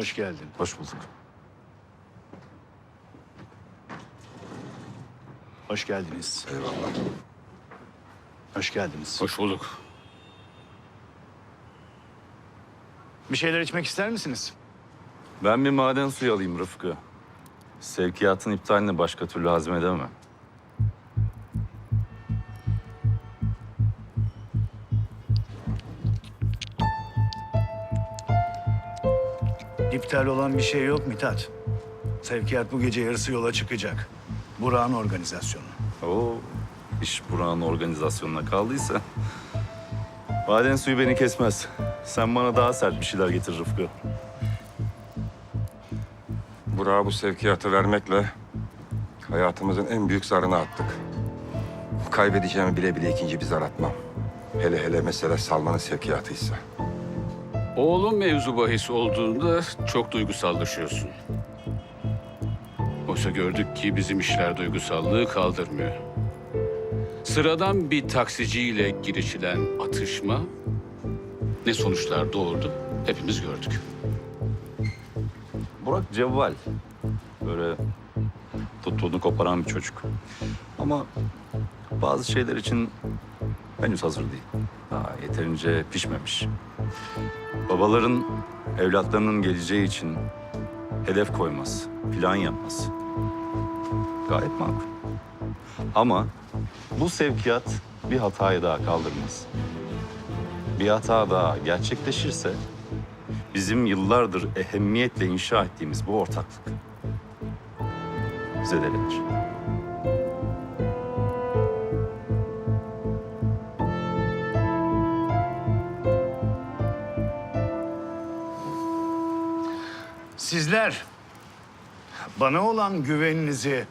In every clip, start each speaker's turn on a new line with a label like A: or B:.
A: Hoş geldin.
B: Hoş bulduk.
A: Hoş geldiniz.
C: Eyvallah.
A: Hoş geldiniz.
D: Hoş bulduk.
A: Bir şeyler içmek ister misiniz?
B: Ben bir maden suyu alayım Rıfkı. Sevkiyatın iptalini başka türlü hazmedemem.
A: İptal olan bir şey yok Mithat. Sevkiyat bu gece yarısı yola çıkacak. Burak'ın organizasyonu.
B: Oo, iş buranın organizasyonuna kaldıysa... Maden suyu beni kesmez. Sen bana daha sert bir şeyler getir Rıfkı.
C: Burak'a bu sevkiyatı vermekle hayatımızın en büyük zarını attık. Kaybedeceğimi bile bile ikinci bir zar atmam. Hele hele mesele Salman'ın sevkiyatıysa.
D: Oğlum mevzu bahis olduğunda çok duygusallaşıyorsun. Oysa gördük ki bizim işler duygusallığı kaldırmıyor. Sıradan bir taksiciyle girişilen atışma ne sonuçlar doğurdu hepimiz gördük.
B: Burak cevval. Böyle tuttuğunu koparan bir çocuk. Ama bazı şeyler için henüz hazır değil. Daha yeterince pişmemiş. Babaların evlatlarının geleceği için hedef koymaz, plan yapmaz. Gayet makul. Ama bu sevkiyat bir hatayı daha kaldırmaz. Bir hata daha gerçekleşirse bizim yıllardır ehemmiyetle inşa ettiğimiz bu ortaklık zedelenir.
A: Sizler bana olan güveninizi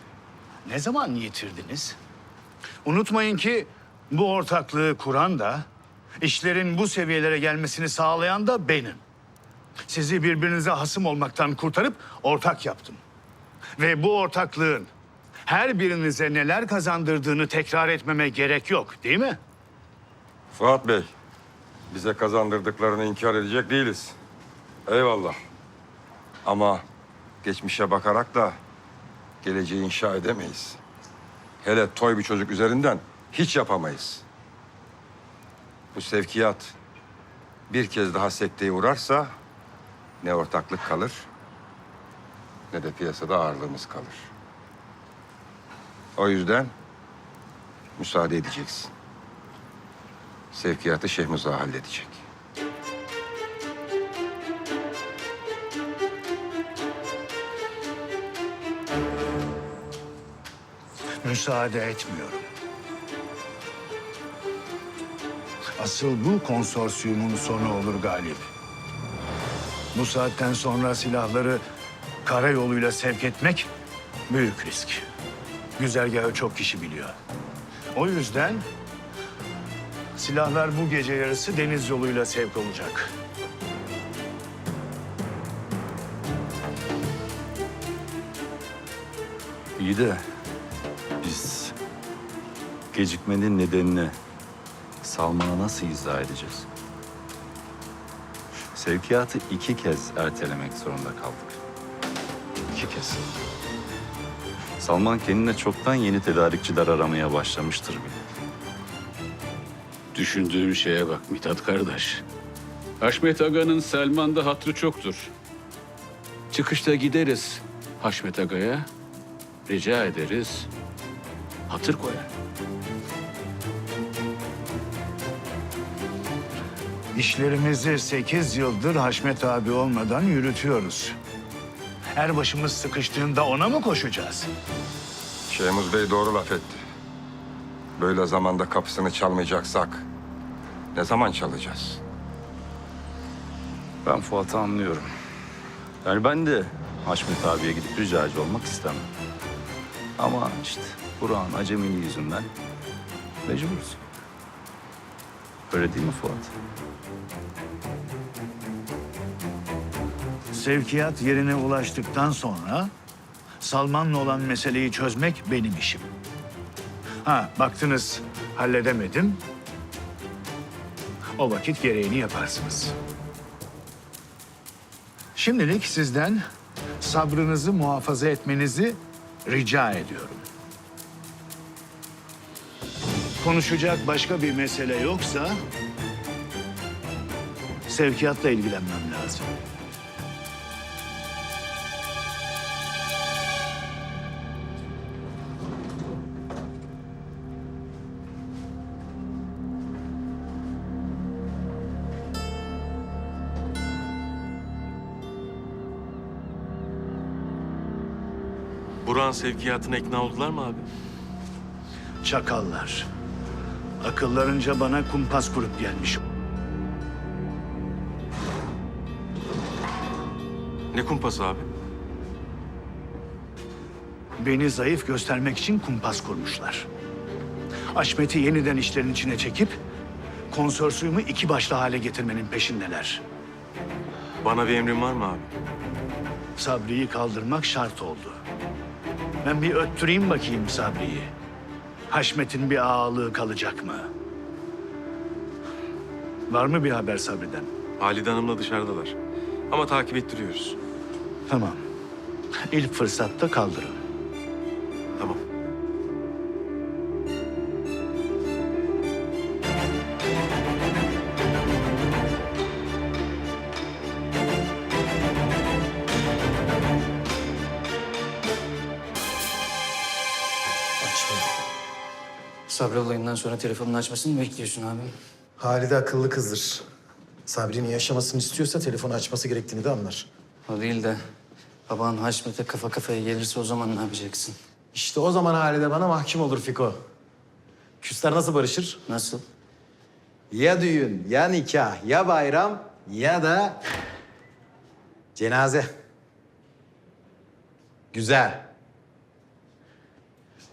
A: ne zaman yitirdiniz? Unutmayın ki bu ortaklığı kuran da, işlerin bu seviyelere gelmesini sağlayan da benim. Sizi birbirinize hasım olmaktan kurtarıp ortak yaptım. Ve bu ortaklığın her birinize neler kazandırdığını tekrar etmeme gerek yok, değil mi?
C: Fuat Bey, bize kazandırdıklarını inkar edecek değiliz. Eyvallah. Ama geçmişe bakarak da geleceği inşa edemeyiz. Hele toy bir çocuk üzerinden hiç yapamayız. Bu sevkiyat bir kez daha sekteye uğrarsa ne ortaklık kalır ne de piyasada ağırlığımız kalır. O yüzden müsaade edeceksin. Sevkiyatı Şehmuz'a halledecek.
A: Müsaade etmiyorum. Asıl bu konsorsiyumun sonu olur Galip. Bu saatten sonra silahları karayoluyla sevk etmek büyük risk. Güzergahı çok kişi biliyor. O yüzden silahlar bu gece yarısı deniz yoluyla sevk olacak.
B: İyi de gecikmenin nedenini Salman'a nasıl izah edeceğiz? Sevkiyatı iki kez ertelemek zorunda kaldık. İki kez. Salman kendine çoktan yeni tedarikçiler aramaya başlamıştır bile.
D: Düşündüğüm şeye bak Mithat kardeş. Haşmet Aga'nın Selman'da hatrı çoktur. Çıkışta gideriz Haşmet Aga'ya. Rica ederiz. Hatır koyar.
A: İşlerimizi sekiz yıldır Haşmet abi olmadan yürütüyoruz. Her başımız sıkıştığında ona mı koşacağız?
C: Şehmuz Bey doğru laf etti. Böyle zamanda kapısını çalmayacaksak ne zaman çalacağız?
B: Ben Fuat'ı anlıyorum. Yani ben de Haşmet abiye gidip ricacı olmak istemem. Ama işte Burak'ın acemiliği yüzünden mecburuz. Öyle değil mi Fuat?
A: Sevkiyat yerine ulaştıktan sonra Salman'la olan meseleyi çözmek benim işim. Ha baktınız halledemedim. O vakit gereğini yaparsınız. Şimdilik sizden sabrınızı muhafaza etmenizi rica ediyorum. Konuşacak başka bir mesele yoksa sevkiyatla ilgilenmem lazım.
E: Buran sevkiyatına ikna oldular mı abi?
A: Çakallar. Akıllarınca bana kumpas kurup gelmiş.
E: Ne kumpası abi?
A: Beni zayıf göstermek için kumpas kurmuşlar. Haşmet'i yeniden işlerin içine çekip konsorsiyumu iki başlı hale getirmenin peşindeler.
E: Bana bir emrin var mı abi?
A: Sabri'yi kaldırmak şart oldu. Ben bir öttüreyim bakayım Sabri'yi. Haşmet'in bir ağalığı kalacak mı? Var mı bir haber Sabri'den?
E: Halide Hanım'la dışarıdalar. Ama takip ettiriyoruz.
A: Tamam. İlk fırsatta kaldırın.
F: Sabri olayından sonra telefonun açmasını mı bekliyorsun abi?
G: Halide akıllı kızdır. Sabri'nin yaşamasını istiyorsa telefonu açması gerektiğini de anlar.
F: O değil de baban Haşmet'e kafa kafaya gelirse o zaman ne yapacaksın?
G: İşte o zaman Halide bana mahkum olur Fiko. Küsler nasıl barışır?
F: Nasıl?
G: Ya düğün, ya nikah, ya bayram ya da cenaze. Güzel.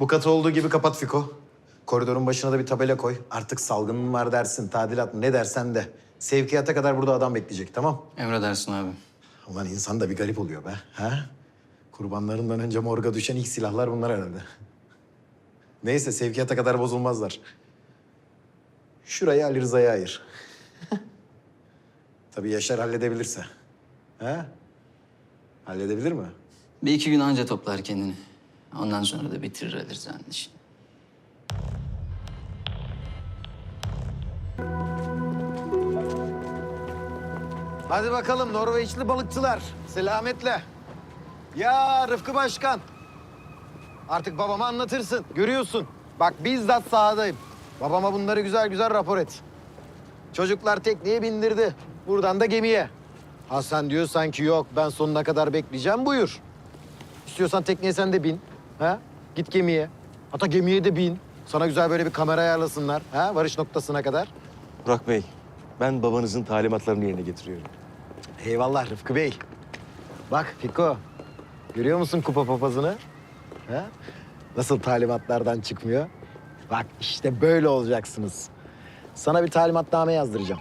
G: Bu katı olduğu gibi kapat Fiko. Koridorun başına da bir tabela koy. Artık salgın mı var dersin, tadilat mı ne dersen de. Sevkiyata kadar burada adam bekleyecek tamam?
F: Emredersin abi.
G: Ulan insan da bir garip oluyor be. Ha? Kurbanlarından önce morga düşen ilk silahlar bunlar herhalde. Neyse sevkiyata kadar bozulmazlar. Şurayı Ali Rıza'ya ayır. Tabii Yaşar halledebilirse. Ha? Halledebilir mi?
F: Bir iki gün anca toplar kendini. Ondan sonra da bitirir Ali Rıza'nın işini.
G: Hadi bakalım Norveçli balıkçılar. Selametle. Ya Rıfkı Başkan. Artık babama anlatırsın. Görüyorsun. Bak bizzat sahadayım. Babama bunları güzel güzel rapor et. Çocuklar tekneye bindirdi. Buradan da gemiye. Ha sen diyorsan ki yok ben sonuna kadar bekleyeceğim buyur. İstiyorsan tekneye sen de bin. Ha? Git gemiye. Hatta gemiye de bin. Sana güzel böyle bir kamera ayarlasınlar. Ha? Varış noktasına kadar.
H: Burak Bey, ben babanızın talimatlarını yerine getiriyorum.
G: Eyvallah Rıfkı Bey. Bak Fiko, görüyor musun kupa papazını? Ha? Nasıl talimatlardan çıkmıyor? Bak işte böyle olacaksınız. Sana bir talimatname yazdıracağım.